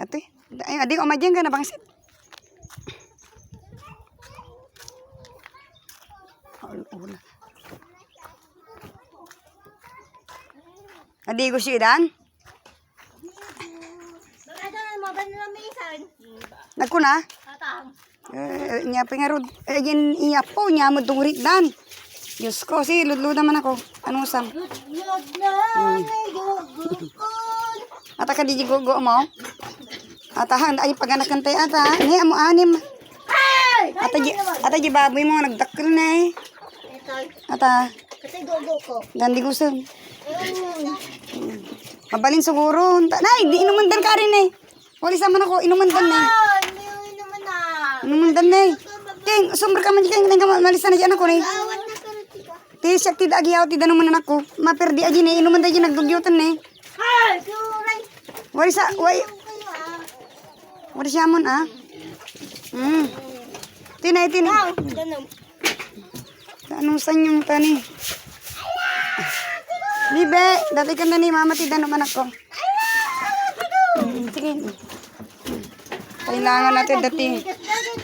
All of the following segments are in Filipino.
Ate, ay, adi ko madyan ka na bangsit. Ula. Adi ko siya dan. Na nila minsan? Nagkuna. Tatang. Eh, nya pingarod. Eh, yan iya po. Nya mo tungurit dan. Diyos ko, si ludlo naman ako. Anong usam? Yod na, may gugukon. Ata ka di mo? Ata han, ay pag anak kantay ata. Ni amo anim. Ay! Ata di, ata di baboy mo nagdakkel na eh. Ata, kasi gugo ko. gandi gusto. Mm. Mabalin siguro. Nay, di inuman dan ka rin eh. Wali sama ako, inuman dan eh. Na. Inuman dan eh. King, sumber ka man dyan, king, malisa na dyan ako eh. Ti siya ti agi ti danuman na ako. Maperdi aji ne inuman daji nagdugyutan ne. Ay. Wari sa ah. Wari siya mon ah. Hmm. Tinay tinay. Wow, ganun. Anong sanyong tani? Libe, dati ka na ni mama ti danuman ako. Hmm, sige. Kailangan natin dati.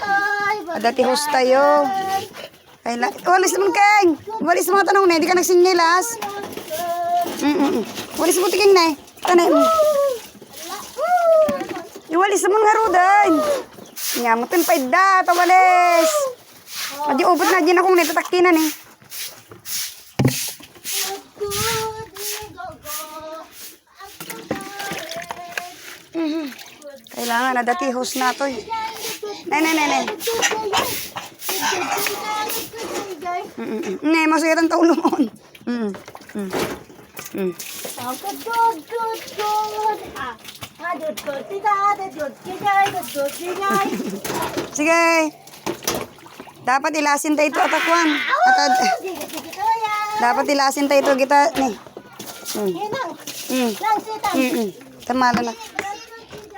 Ah, Dati host tayo. Kailangan. Walis mo keng. Walis mo tanong na. Hindi ka nagsingilas. Mm -mm. mm. Walis mo tingin na eh. Tanay mo. Iwalis mo nga rudan. Nyamutin pa idda. Tawalis. Adi ubot na dyan akong nitatakinan eh. Mhm. Kailangan na dati host na to eh. Nay, nay, nay, nay. Mm, mm, mm. Ne, masaya ang taulo mo. Mm, mm, mm. Good, good, good. Ah, ah. Sige. Dapat ilasin tayo ito atakwan. Atad. Sige, sige, kaya. Dapat ilasin tayo ito kita. Ne. Mm, mm, mm, mm. Tamala na.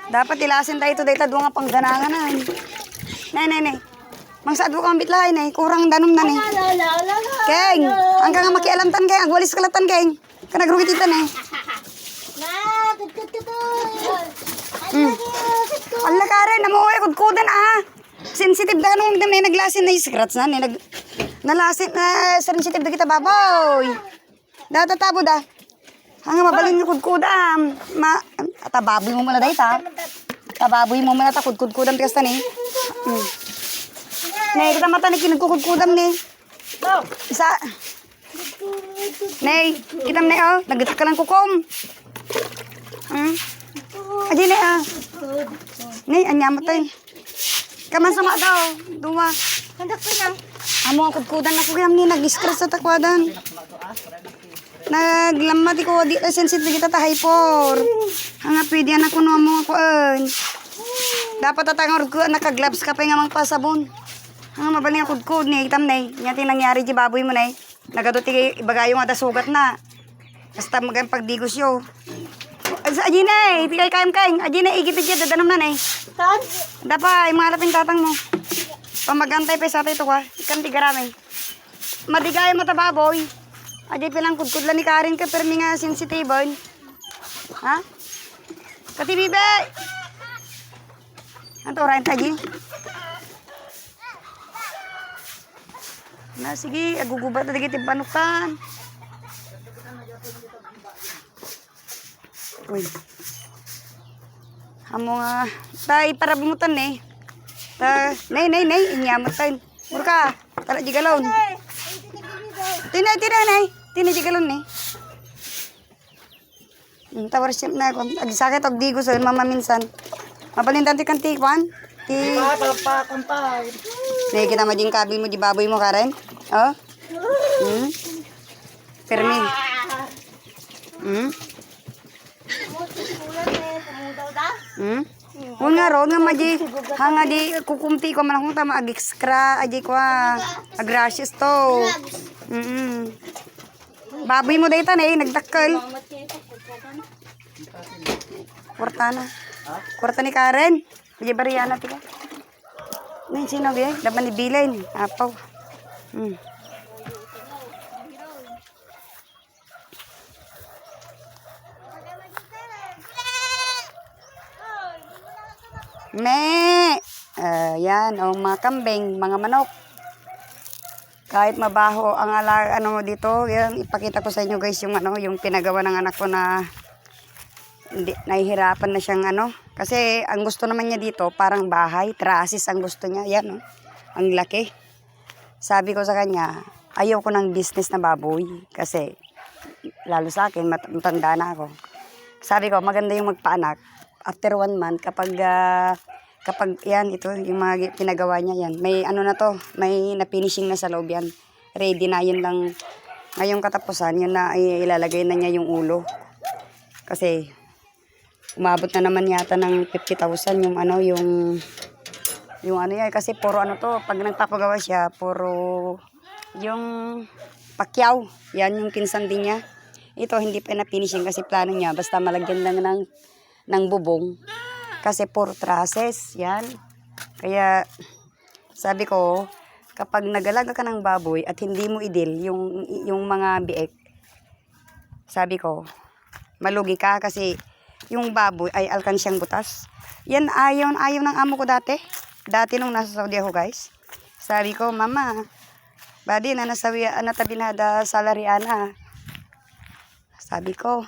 Dapat ilasin tayo ito dito. Doon nga pang ganangan na. Nay, nay, nay. Mangsaad ko kang bitlahay, nay. Kurang danom na, nay. Keng, hanggang nga makialamtan, Keng. Agwalis kalatan, Keng. Kanagrugit ito, nay. Na, good, good, good, good. Mm. Good, good. Rin, namuhay kudkudan ah. Sensitive na nung na naglasin na scratch na, nag nalasin na sensitive na kita baboy. Da tatabo da. Hanga mabalin yung kudkudan. Ma tababoy mo muna dahil ta. Tababoy mo muna ta kudkudan tigas ta ni. Hmm. Nay, kita mata ni kinagkukudkudan ni. Isa. Nay, kita na oh, nagatak ka lang kukom. Hmm. Aji na ah. Nay, anya matay. Kaman sama daw. Duwa. Handak ko na. Amo ang kudkudan ako kaya ni nag-stress sa takwadan. Naglamati ko di na sensitive kita ta hyper. Hanga pwede anak ko no mo ako an. Dapat tatangor ko naka-gloves ka pa nga mang pasabon. Hanga mabaling ang kudkod ni itam nay. Nya ting nangyari di baboy mo nay. Nagaduti ibagayo nga da sugat na. Basta magang pagdigos yo. Aji nay, tikay kayam kayang. Aji nay igit igit dadanam na nay. Saan? Dapa, laping tatang mo. Pamagantay pa sa ito ka. Ikan tigarami. Madigay mo baboy. Ajay pilang kudkud lang ni Karin ka pero nga sensitive. Ha? Katibibe! Anto orain taji? Na sige, agugubat na digit panukan. Uy. Amo nga, tay para bumutan eh. Ta, nay nay nay, inyamot tay. Murka, tala jigalon. Tinay tinay nay, tinay jigalon eh. Hmm, tawar siya na ako. Ag sakit og digo sa mama minsan. Mabalin tanti kan ti kwan. Ti. Papakumpay. Nay kita majing kabil mo di baboy mo karen. Oh. Hmm. Permi. Hmm. Hmm? Kung nga ron nga maji hanga di kukumti ko man akong tama ag extra aji ko ah, ag rashes to. Mm. Baboy mo dayta na eh nagdakkel. Kwarta na. Ni Karen. Aji bariyana tika. Nin sino ge? Daban ni Bilay ni. Apaw. Hmm. Me! Ah, yan, o mga kambing, mga manok. Kahit mabaho ang ala, ano dito, yan, ipakita ko sa inyo guys yung ano, yung pinagawa ng anak ko na hindi, nahihirapan na siyang ano. Kasi ang gusto naman niya dito, parang bahay, trasis ang gusto niya. Yan, oh, ang laki. Sabi ko sa kanya, ayaw ko ng business na baboy. Kasi, lalo sa akin, mat- matanda na ako. Sabi ko, maganda yung magpaanak. After one month, kapag, ah, kapag, yan, ito, yung mga pinagawa niya, yan. May ano na to, may na-finishing na sa loob yan. Ready na, yun lang. Ngayong katapusan, yun na, ay, ilalagay na niya yung ulo. Kasi, umabot na naman yata ng 50,000 yung ano, yung, yung ano yan. Kasi puro ano to, pag nagpapagawa siya, puro, yung pakyaw. Yan yung pinsan din niya. Ito, hindi pa na-finishing kasi plano niya. Basta malagyan lang ng, ng bubong. Kasi puro trusses. Yan. Kaya, sabi ko, kapag nagalaga ka ng baboy at hindi mo idil yung, yung mga biek, sabi ko, malugi ka kasi yung baboy ay alkansyang butas. Yan ayaw, ayaw ng amo ko dati. Dati nung nasa Saudi ako guys. Sabi ko, mama, badi na nasawi, natabi na da salary ana. Sabi ko,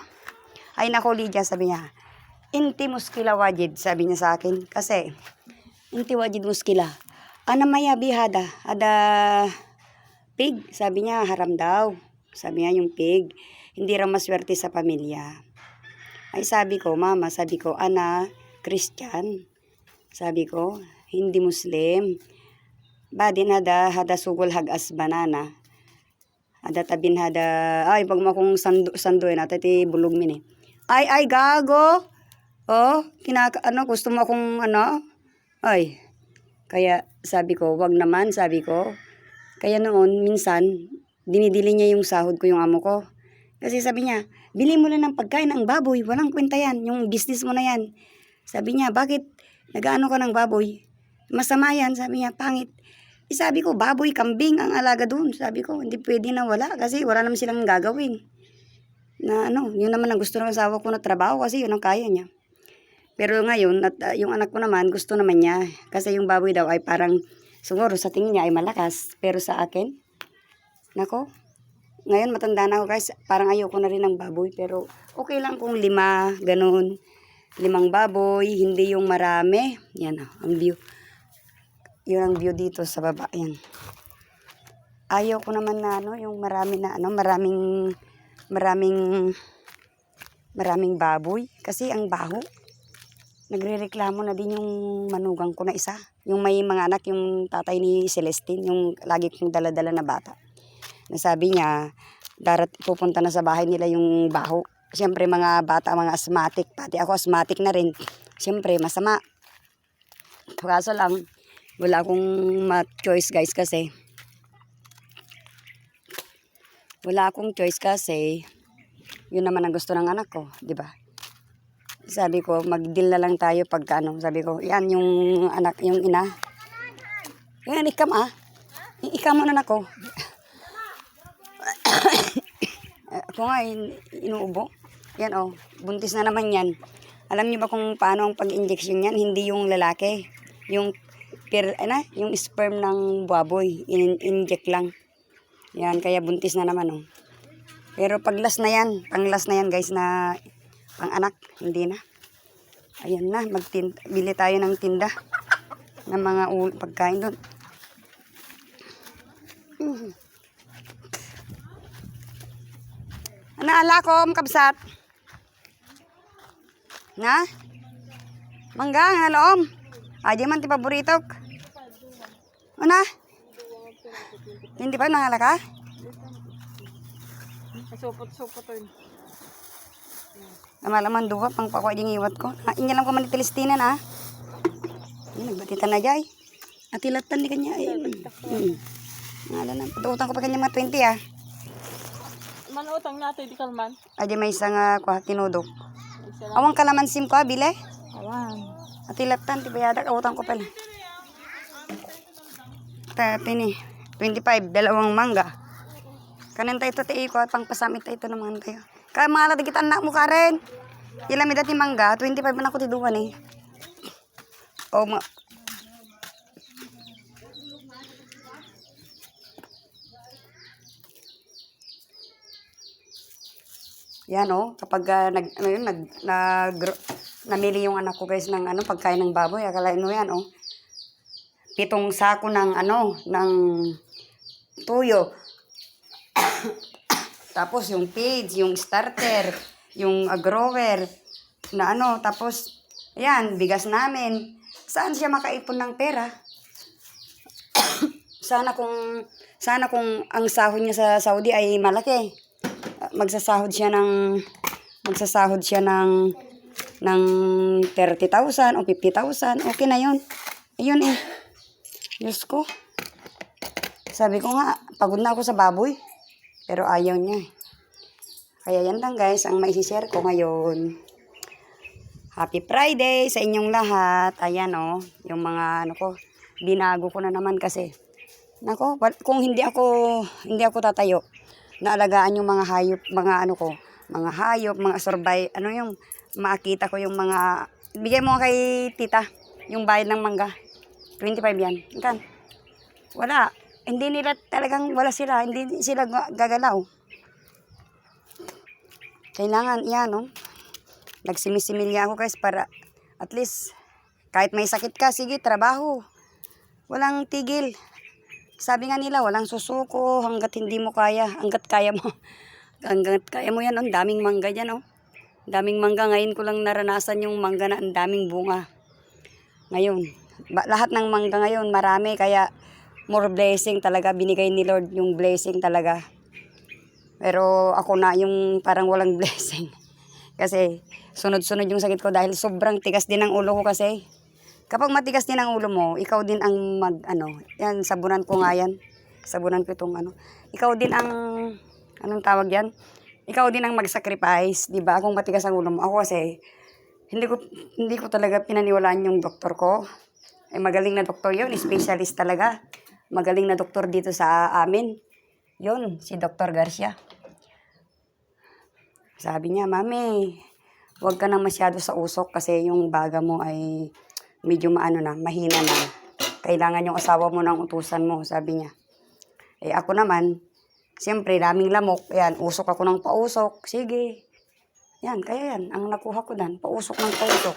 ay nako Lydia, sabi niya, inti muskila wajid, sabi niya sa akin. Kasi, inti wajid muskila. Ana maya bihada, ada pig. Sabi niya, haram daw. Sabi niya, yung pig. Hindi raw maswerte sa pamilya. Ay sabi ko, mama, sabi ko, ana, Christian. Sabi ko, hindi Muslim. Badin hada, hada sugol hagas banana. Ada tabin hada, ay, pag mo akong sando, sandoy na, tati bulog min eh. Ay, ay, gago. Oh, kinaka, ano, gusto mo akong, ano? Ay, kaya sabi ko, wag naman, sabi ko. Kaya noon, minsan, dinidili niya yung sahod ko yung amo ko. Kasi sabi niya, bili mo na ng pagkain ng baboy, walang kwenta yan, yung business mo na yan. Sabi niya, bakit nagaano ka ng baboy? Masama yan, sabi niya, pangit. Eh, sabi ko, baboy, kambing ang alaga doon. Sabi ko, hindi pwede na wala kasi wala naman silang gagawin. Na ano, yun naman ang gusto ng asawa ko na trabaho kasi yun ang kaya niya. Pero ngayon, at, uh, yung anak ko naman, gusto naman niya. Kasi yung baboy daw ay parang, siguro sa tingin niya ay malakas. Pero sa akin, nako, ngayon matanda na ako guys, parang ayoko na rin ng baboy. Pero okay lang kung lima, ganun. Limang baboy, hindi yung marami. Yan oh, ang view. Yun ang view dito sa baba. Yan. Ayaw ko naman na ano, yung marami na ano, maraming, maraming, maraming baboy. Kasi ang baho. Nagrereklamo na din yung manugang ko na isa. Yung may mga anak, yung tatay ni Celestine, yung lagi kong dala-dala na bata. Nasabi niya, darat pupunta na sa bahay nila yung baho. Siyempre mga bata, mga asthmatic, pati ako asthmatic na rin. Siyempre masama. Kaso lang, wala akong ma-choice guys kasi wala akong choice kasi yun naman ang gusto ng anak ko, di ba? Sabi ko, mag-deal na lang tayo pagka ano. Sabi ko, yan yung anak, yung ina. Yan, ikam ah. Ikam mo na ako. Ako nga, in, inuubo. Yan oh, buntis na naman yan. Alam niyo ba kung paano ang pag-injection yan? Hindi yung lalaki. Yung, per, ano, yung sperm ng baboy. In, inject lang. Yan, kaya buntis na naman oh. Pero pag last na yan, pang last na yan guys na pang anak, hindi na. Ayan na, magtin bili tayo ng tinda ng mga pagkain doon. Mhm. Ano ala ko, makabsat? Na? Mangga, nga loom. Adi man ti paborito. Ano? Hindi pa nangala ka? Supot-supot rin. Namalaman duwa pang pakuha ding iwat ko. Ah, inya lang ko man itilistinan ah. Ay, nagbatitan na jay. Atilatan ni kanya. Ay, mm. Ngala na. Patuutang ko pa kanya mga 20 ah. Manutang natin, di kalman. Adi may isang uh, kuha tinudok. Lang. Awang kalaman sim ko ah, bile. Awan. Atilatan, ti bayadak. Utang ko pala. Tati ni. 25, dalawang mangga. Kanin tayo ti ko, pang pasamit tayo naman tayo. Kaya mga kita anak mo, Karen. Ilan mi dati mangga, 25 man ako tiduan eh. O, ma... Yan oh, kapag ah, nag ano yun, nag nag namili yung anak ko guys ng ano pagkain ng baboy, akalain mo yan oh. Pitong sako ng ano, ng tuyo. Tapos yung feeds, yung starter, yung uh, grower na ano, tapos ayan, bigas namin. Saan siya makaipon ng pera? sana kung sana kung ang sahod niya sa Saudi ay malaki. Magsasahod siya ng magsasahod siya ng ng 30,000 o 50,000 okay na yun. Ayun eh. Diyos ko. Sabi ko nga pagod na ako sa baboy pero ayaw niya eh. kaya yan lang guys ang maisishare ko ngayon Happy Friday sa inyong lahat. Ayan oh, yung mga ano ko, binago ko na naman kasi. Nako, kung hindi ako hindi ako tatayo, naalagaan yung mga hayop, mga ano ko, mga hayop, mga sorbay, ano yung makita ko yung mga bigay mo kay tita yung bayad ng mangga. 25 yan. Kan. Wala. Hindi nila talagang wala sila, hindi sila ga- gagalaw. Kailangan yan, no? Nagsimisimilya ako guys para at least kahit may sakit ka, sige, trabaho. Walang tigil. Sabi nga nila, walang susuko hanggat hindi mo kaya, hanggat kaya mo. hanggat kaya mo yan, oh. ang daming mangga dyan, oh. Daming mangga, ngayon ko lang naranasan yung mangga na ang daming bunga. Ngayon, lahat ng mangga ngayon, marami, kaya more blessing talaga, binigay ni Lord yung blessing talaga. Pero ako na yung parang walang blessing. Kasi sunod-sunod yung sakit ko dahil sobrang tigas din ang ulo ko kasi. Kapag matigas din ang ulo mo, ikaw din ang mag, ano, yan, sabunan ko nga yan. Sabunan ko itong ano. Ikaw din ang, anong tawag yan? Ikaw din ang mag-sacrifice, di ba? Kung matigas ang ulo mo. Ako kasi, hindi ko, hindi ko talaga pinaniwalaan yung doktor ko. Eh, magaling na doktor yun, specialist talaga. Magaling na doktor dito sa amin. Yun, si Dr. Garcia. Sabi niya, Mami, huwag ka na masyado sa usok kasi yung baga mo ay medyo maano na, mahina na. Kailangan yung asawa mo ng utusan mo, sabi niya. Eh ako naman, siyempre, daming lamok. Yan, usok ako ng pausok. Sige. Yan, kaya yan. Ang nakuha ko dan, pausok ng pausok.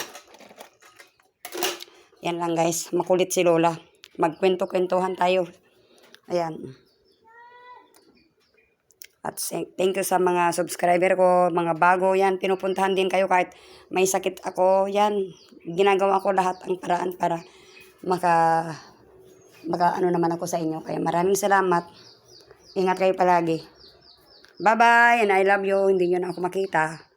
Yan lang guys, makulit si Lola. Magkwento-kwentuhan tayo. Ayan. At thank you sa mga subscriber ko, mga bago yan. Pinupuntahan din kayo kahit may sakit ako. Yan, ginagawa ko lahat ang paraan para maka, maka ano naman ako sa inyo. Kaya maraming salamat. Ingat kayo palagi. Bye-bye and I love you. Hindi nyo na ako makita.